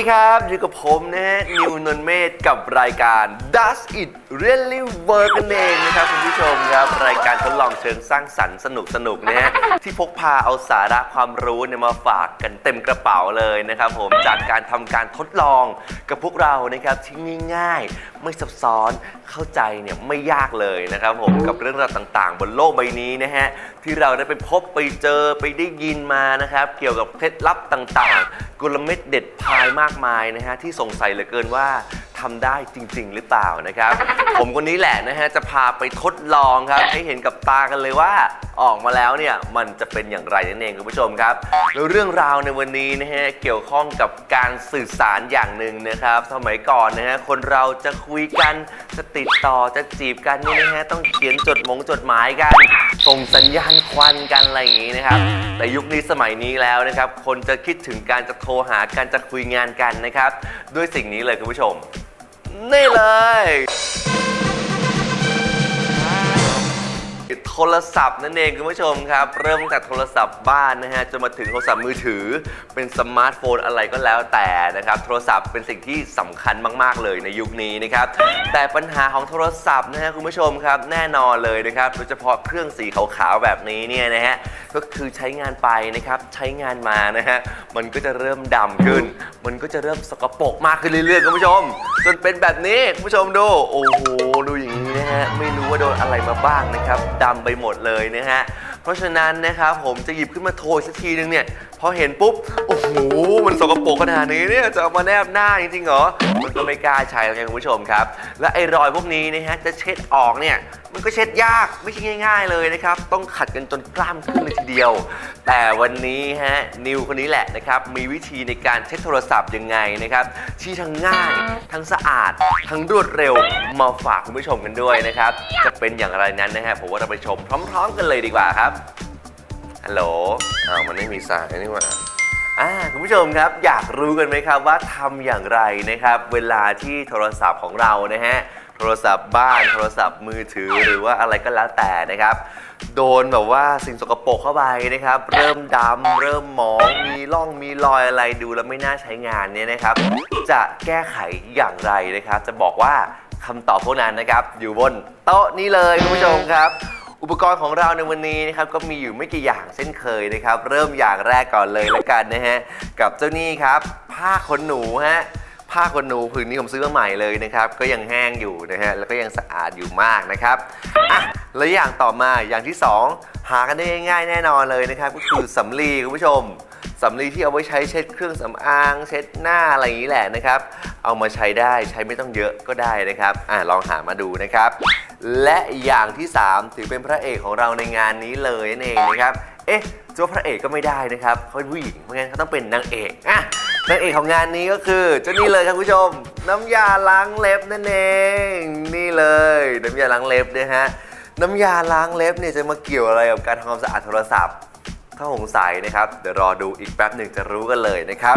สวัสดีครับ อยู่กับผมนะฮะนิวนนท์เมธกับรายการ Does It Really Work กันเองนะครับคุณผู้ชมครับ รายการทดลองเชิงสร้างสรรค์สนุกสนุกนะฮะที่พกพาเอาสาระความรู้เนี่ยมาฝากกันเต็มกระเป๋าเลยนะครับผมจากการทำการทดลองกับพวกเรานะครับที่ง่ายๆไม่ซับซ้อนเข้าใจเนี่ยไม่ยากเลยนะครับผมกับเรื่องราวต่างๆ บนโลกใบนี้นะฮะที่เราได้ไปพบไปเจอไปได้ยินมานะครับ เกี่ยวกับเคล็ดลับต่างๆ กลเม็ดเด็ดพายมากมายนะฮะที่สงสัยเหลือเกินว่า ทำได้จริง ๆ หรือเปล่านะครับ ผมคนนี้แหละนะฮะจะพาไปทดลองครับ ให้เห็นกับตากันเลยว่าออกมาแล้วเนี่ยมันจะเป็นอย่างไรนั่นเองคุณผู้ชมครับแล้วเรื่องราวในวันนี้นะฮะเกี่ยวข้องกับการสื่อสารอย่างหนึ่งนะครับ สมัยก่อนนะฮะคนเราจะคุยกันจะติดต่อจะจีบกันนี่นะฮะต้องเขียนจดหมงจดหมายกันส่งสัญญาณควันกันอะไรอย่างนี้นะครับแต่ยุคนี้สมัยนี้แล้วนะครับ คนจะคิดถึงการจะโทรหาการจะคุยงานกันนะครับ ด้วยสิ่งนี้เลยคุณผู้ชม นี่เลย รศัพท์นั่นเองคุณผู้ชมครับ เริ่มตั้งแต่โทรศัพท์บ้านนะฮะจนมาถึงโทรศัพท์มือถือ เป็นสมาร์ทโฟนอะไรก็แล้วแต่นะครับโทรศัพท์เป็นสิ่งที่สำคัญมาก ๆ เลยในยุคนี้นะครับ แต่ปัญหาของโทรศัพท์นะฮะคุณผู้ชมครับแน่นอนเลยนะครับโดยเฉพาะเครื่องสีขาวๆแบบนี้เนี่ยนะฮะก็คือใช้งานไปนะครับใช้งานมานะฮะมันก็จะเริ่มดำขึ้น มันก็จะเริ่มสกปรกมากขึ้นเรื่อยๆคุณผู้ชม จนเป็นแบบนี้คุณผู้ชมดูโอ้โหดูอย่างนี้ ฮะไม่รู้ว่าโดนอะไรมาบ้างนะครับดำไปหมดเลยนะฮะเพราะฉะนั้นนะครับผมจะหยิบขึ้นมาโทยสักทีนึงเนี่ยพอเห็นปุ๊บโอ้โหมันสกปรกขนาดนี้เนี่ยจะเอามาแนบหน้าจริงๆเหรอมันก็ไม่กล้าใช้แล้วไงคุณผู้ชมครับ และไอ้รอยพวกนี้นะฮะจะเช็ดออกเนี่ยมันก็เช็ดยากไม่ใช่ง่าย ๆเลยนะครับ ต้องขัดกันจนกล้ามขึ้นเลยทีเดียว แต่วันนี้ฮะนิวคนนี้แหละนะครับมีวิธีในการเช็ดโทรศัพท์ยังไงนะครับที่ทั้งง่าย ทั้งสะอาด ทั้งรวดเร็วมาฝากคุณผู้ชมกันด้วยนะครับจะเป็นอย่างไรนั้นนะฮะผมว่าเราไปชมพร้อม ๆ กันเลยดีกว่าครับฮัลโหลอ้าวมันไม่มีสายนี่หว่า อ่าคุณผู้ชมครับอยากรู้กันไหมครับว่าทำอย่างไรนะครับ เวลาที่โทรศัพท์ของเรานะฮะโทรศัพท์บ้านโทรศัพท์มือถือหรือว่าอะไรก็แล้วแต่นะครับ โดนแบบว่าสิ่งสกปรกเข้าไปนะครับ เริ่มดำเริ่มหมองมีร่องมีรอยอะไรดูแล้วไม่น่าใช้งานเนี่ยนะครับ จะแก้ไขอย่างไรนะครับ จะบอกว่าคำตอบพวกนั้นนะครับ อยู่บนโต๊ะนี้เลยคุณผู้ชมครับ อุปกรณ์ของเราในวันนี้นะครับก็มีอยู่ไม่กี่อย่างเช่นเคยนะครับ เริ่มอย่างแรกก่อนเลยแล้วกันนะฮะกับเจ้านี่ครับ ผ้าขนหนูฮะผ้าขนหนูผืนนี้ผมซื้อมาใหม่เลยนะครับ ก็ยังแห้งอยู่นะฮะแล้วก็ยังสะอาดอยู่มากนะครับอะแล้วอย่างต่อมาอย่างที่สองหากันได้ง่ายๆแน่นอนเลยนะครับ ก็คือสำลีคุณผู้ชมสำลีที่เอาไว้ใช้เช็ดเครื่องสำอาง เช็ดหน้าอะไรอย่างนี้แหละนะครับ เอามาใช้ได้ใช้ไม่ต้องเยอะก็ได้นะครับอ่าลองหามาดูนะครับ และอย่างที่ 3 ถือเป็นพระเอกของเราในงานนี้เลยนั่นเองนะครับ เอ๊ะจะว่าพระเอกก็ไม่ได้นะครับเขาเป็นผู้หญิงเพราะงั้นเขาต้องเป็นนางเอกอะนางเอกของงานนี้ก็คือเจ้านี่เลยครับคุณผู้ชม น้ำยาล้างเล็บนั่นเอง นี่เลย น้ำยาล้างเล็บนะฮะน้ำยาล้างเล็บเนี่ยจะมาเกี่ยวอะไรกับการทำความสะอาดโทรศัพท์ ถ้าสงสัยนะครับ เดี๋ยวรอดูอีกแป๊บหนึ่งจะรู้กันเลยนะครับ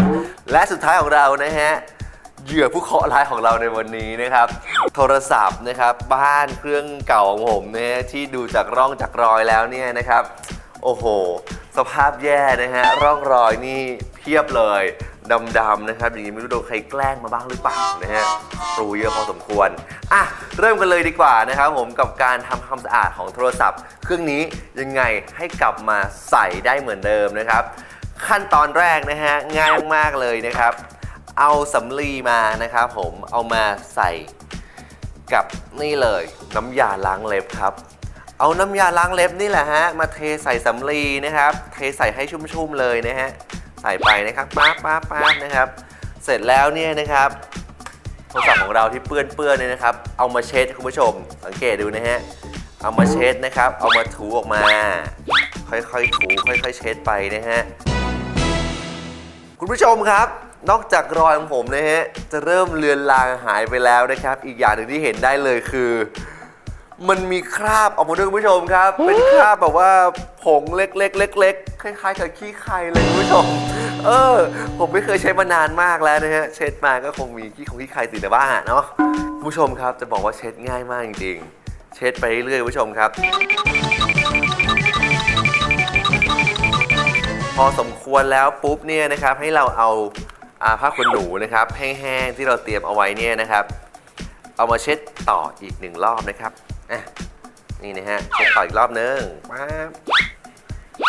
และสุดท้ายของเรานะฮะ เหยื่อผู้เคราะห์ร้ายของเราในวันนี้นะครับ โทรศัพท์นะครับบ้านเครื่องเก่าของผมเนี่ยที่ดูจากร่องจากรอยแล้วเนี่ยนะครับ โอ้โห สภาพแย่นะฮะร่องรอยนี่เพียบเลยดำๆนะครับอย่างนี้ไม่รู้โดนใครแกล้งมาบ้างหรือเปล่านะฮะรูเยอะพอสมควรอะเริ่มกันเลยดีกว่านะครับผมกับการทำความสะอาดของโทรศัพท์ เครื่องนี้ยังไงให้กลับมาใส่ได้เหมือนเดิมนะครับ ขั้นตอนแรกนะฮะง่ายมากเลยนะครับ เอาสำลีมานะครับผมเอามาใส่กับนี่เลยน้ำยาล้างเล็บครับ เอาน้ำยาล้างเล็บนี่แหละฮะมาเทใส่สำลีนะครับ เทใส่ให้ชุ่มๆเลยนะฮะใส่ไปนะครับป๊าป๊าป๊านะครับ เสร็จแล้วเนี่ยนะครับโทรศัพท์ของเราที่เปื้อนเปื้อนๆเนี่ยนะครับ เอามาเช็ดคุณผู้ชม สังเกตดูนะฮะเอามาเช็ดนะครับ เอามาถูออกมา ค่อยๆถูค่อยๆเช็ดไปนะฮะคุณผู้ชมครับ นอกจากรอยของผมนะฮะจะเริ่มเลือนลางหายไปแล้วนะครับ อีกอย่างหนึ่งที่เห็นได้เลยคือ มันมีคราบออกมาด้วยคุณผู้ชมครับ เป็นคราบแบบว่าผงเล็กๆเล็กๆคล้ายๆกับขี้ไข่เลยคุณผู้ชม เออ ผมไม่เคยใช้มานานมากแล้วนะฮะเช็ดมาก็คงมีขี้ของขี้ไข่ติดในบ้านอะเนาะคุณผู้ชมครับจะบอกว่าเช็ดง่ายมากจริงๆ เช็ดไปเรื่อยๆคุณผู้ชมครับ พอสมควรแล้วปุ๊บเนี่ยนะครับให้เราเอาอา ผ้าขนหนูนะครับแห้งๆที่เราเตรียมเอาไว้เนี่ยนะครับ เอามาเช็ดต่ออีกหนึ่งรอบนะครับอะนี่นะฮะเช็ดต่ออีกรอบนึงป๊าบ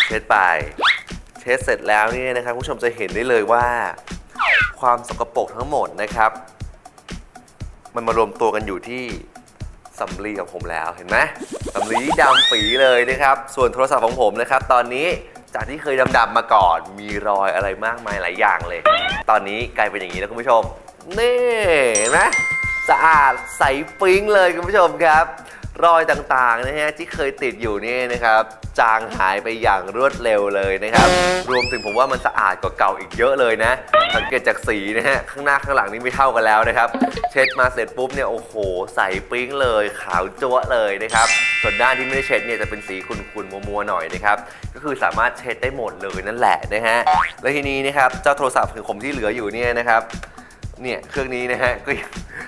เช็ดไป เช็ดเสร็จแล้วเนี่ยนะครับคุณผู้ชมจะเห็นได้เลยว่า ความสกปรกทั้งหมดนะครับ มันมารวมตัวกันอยู่ที่สำลีของผมแล้วเห็นไหมสำลีดำปีเลยนะครับ ส่วนโทรศัพท์ของผมนะครับ ตอนนี้ จากที่เคยดำๆมาก่อน มีรอยอะไรมากมายหลายอย่างเลย ตอนนี้กลายเป็นอย่างนี้แล้วคุณผู้ชม นี่เห็นไหมสะอาดใสปิ๊งเลยคุณผู้ชมครับ รอยต่างๆนะฮะที่เคยติดอยู่นี่นะครับ จางหายไปอย่างรวดเร็วเลยนะครับ รวมถึงผมว่ามันสะอาดกว่าเก่าอีกเยอะเลยนะ สังเกตจากสีนะฮะข้างหน้าข้างหลังนี่ไม่เท่ากันแล้วนะครับ เช็ดมาเสร็จปุ๊บเนี่ยโอ้โห ใสปิ๊งเลยขาวจั๊วะเลยนะครับ ส่วนด้านที่ไม่ได้เช็ดเนี่ยจะเป็นสีขุ่นๆมัวๆหน่อยนะครับก็คือสามารถเช็ดได้หมดเลยนั่นแหละนะฮะและทีนี้นะครับเจ้าโทรศัพท์ของผมที่เหลืออยู่เนี่ยนะครับ เนี่ยเครื่องนี้นะฮะก็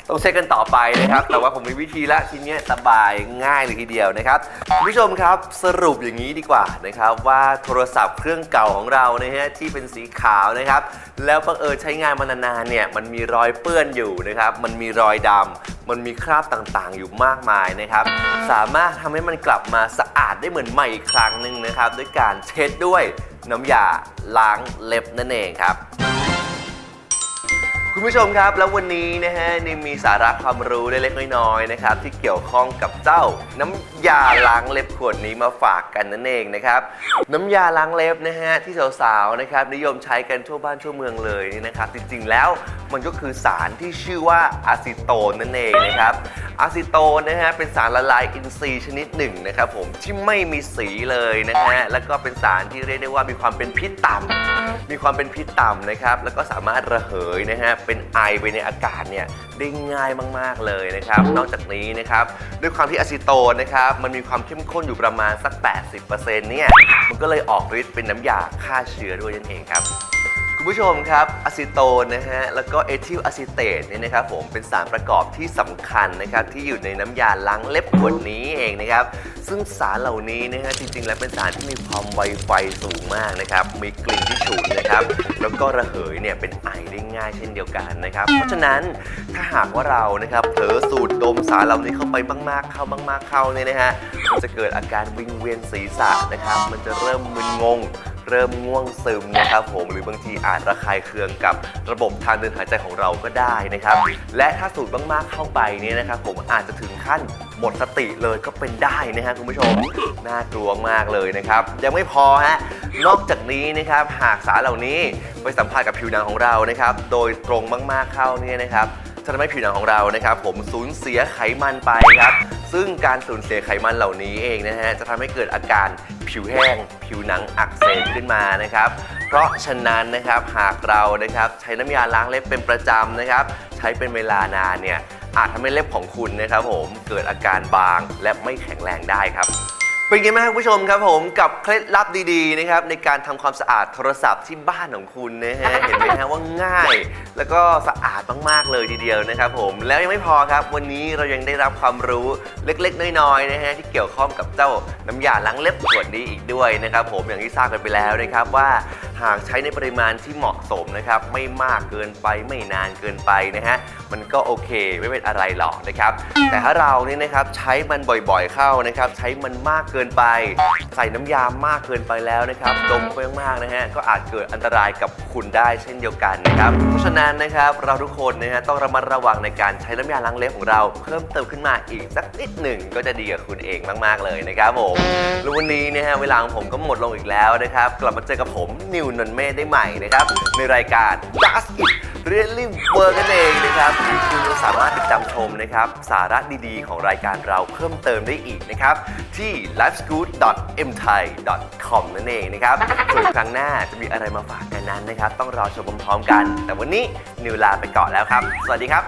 ต้องเช็คกันต่อไปนะครับ แต่ว่าผมมีวิธีละทีเนี้ยสบายง่ายเลยทีเดียวนะครับคุณผู้ชมครับสรุปอย่างนี้ดีกว่านะครับ ว่าโทรศัพท์เครื่องเก่าของเรานะฮะที่เป็นสีขาวนะครับ แล้วบังเอิญใช้งานมานานๆเนี่ยมันมีรอยเปื้อนอยู่นะครับ มันมีรอยดำมันมีคราบต่างๆ อยู่มากมายนะครับ สามารถทำให้มันกลับมาสะอาดได้เหมือนใหม่อีกครั้งหนึ่งนะครับ ด้วยการเช็ดด้วยน้ำยาล้างเล็บนั่นเองครับ คุณผู้ชมครับ แล้ววันนี้นะฮะนี่มีสาระความรู้เล็กๆน้อยๆนะครับที่เกี่ยวข้องกับเจ้าน้ำยาล้างเล็บขวดนี้มาฝากกันนั่นเองนะครับน้ำยาล้างเล็บนะฮะที่สาวๆนะครับนิยมใช้กันทั่วบ้านทั่วเมืองเลยนี่นะครับจริงๆแล้วมันก็คือสารที่ชื่อว่าอะซิโตนนั่นเองนะครับอะซิโตนนะฮะเป็นสารละลายอินทรีย์ชนิดหนึ่งนะครับผมที่ไม่มีสีเลยนะฮะแล้วก็เป็นสารที่เรียกได้ว่ามีความเป็นพิษต่ำมีความเป็นพิษต่ำนะครับแล้วก็สามารถระเหยนะฮะเป็นไอไปในอากาศเนี่ยได้ง่ายมาก ๆ เลยนะครับ นอกจากนี้นะครับ ด้วยความที่อะซิโตนนะครับ มันมีความเข้มข้นอยู่ประมาณสัก 80%เนี่ยมันก็เลยออกฤทธิ์เป็นน้ำยาฆ่าเชื้อด้วยนั่นเองครับคุณผู้ชมครับอะซิโตนนะฮะแล้วก็เอทิลอะซิเตตเนี่ยนะครับผมเป็นสารประกอบที่สำคัญนะครับที่อยู่ในน้ำยาล้างเล็บขวดนี้เองนะครับ ซึ่งสารเหล่านี้นะฮะจริง ๆ แล้วเป็นสารที่มีความไวไฟสูงมากนะครับ มีกลิ่นที่ฉุนนะครับ แล้วก็ระเหยเนี่ยเป็นไอได้ง่ายเช่นเดียวกันนะครับ เพราะฉะนั้นถ้าหากว่าเรานะครับเผลอสูดดมสารเหล่านี้เข้าไปมากๆเข้ามากๆเข้าเนี่ยนะฮะมันจะเกิดอาการวิงเวียนศีรษะนะครับ มันจะเริ่มมึนงง เริ่มง่วงซึมนะครับผมหรือบางทีอาจระคายเคืองกับระบบทางเดินหายใจของเราก็ได้นะครับ และถ้าสูดมากๆเข้าไปเนี่ยนะครับผมอาจจะถึงขั้นหมดสติเลยก็เป็นได้นะฮะคุณผู้ชมน่ากลัวมากเลยนะครับ ยังไม่พอฮะนอกจากนี้นะครับหากสารเหล่านี้ไปสัมผัสกับผิวหนังของเรานะครับ โดยตรงมากๆเข้าเนี่ยนะครับจะทำให้ผิวหนังของเรานะครับ ผมสูญเสียไขมันไปครับซึ่งการสูญเสียไขมันเหล่านี้เองนะฮะจะทำให้เกิดอาการผิวแห้ง ผิวหนังอักเสบขึ้นมานะครับ เพราะฉะนั้นนะครับหากเรานะครับใช้น้ำยาล้างเล็บเป็นประจำนะครับ ใช้เป็นเวลานานเนี่ยอาจทำให้เล็บของคุณนะครับผมเกิดอาการบางและไม่แข็งแรงได้ครับ เป็นไงบ้างครับคุณผู้ชมครับผมกับเคล็ดลับดีๆนะครับในการทำความสะอาดโทรศัพท์ที่บ้านของคุณนะฮะ เห็นไหมฮะว่าง่าย แล้วก็สะอาดมากๆเลยทีเดียวนะครับผมแล้วยังไม่พอครับ วันนี้เรายังได้รับความรู้เล็กๆ น้อยๆนะฮะที่เกี่ยวข้องกับเจ้าน้ำยาล้างเล็บขวดนี้อีกด้วยนะครับผมอย่างที่ทราบกันไปแล้วนะครับว่า หากใช้ในปริมาณที่เหมาะสมนะครับ ไม่มากเกินไปไม่นานเกินไปนะฮะมันก็โอเคไม่เป็นอะไรหรอกนะครับ แต่ถ้าเราเนี่ยนะครับใช้มันบ่อยๆเข้านะครับ ใช้มันมากเกินไป ใส่น้ำยามากเกินไปแล้วนะครับดมไปมากๆนะฮะก็อาจเกิดอันตรายกับคุณได้เช่นเดียวกันนะครับ เพราะฉะนั้นนะครับเราทุกคนนะฮะต้องระมัดระวังในการใช้น้ำยาล้างเล็บของเราเพิ่มเติมขึ้นมาอีกสักนิดหนึ่งก็จะดีกับคุณเองมาก ๆเลยนะครับผมแล้ววันนี้นะฮะเวลาของผมก็หมดลงอีกแล้วนะครับ กลับมาเจอกับผมนิวนนท์เมธได้ใหม่นะครับ ในรายการ Just It Really Work นั่นเองนะครับคุณยังสามารถติดตามชมนะครับ สาระดีๆ ของรายการเราเพิ่มเติมได้อีกนะครับ ที่ lifeschool.mthai.com นั่นเองนะครับส่วนครั้งหน้าจะมีอะไรมาฝากกันนั้นนะครับ ต้องรอชมพร้อมๆกัน แต่วันนี้นิวลาไปก่อนแล้วครับ สวัสดีครับ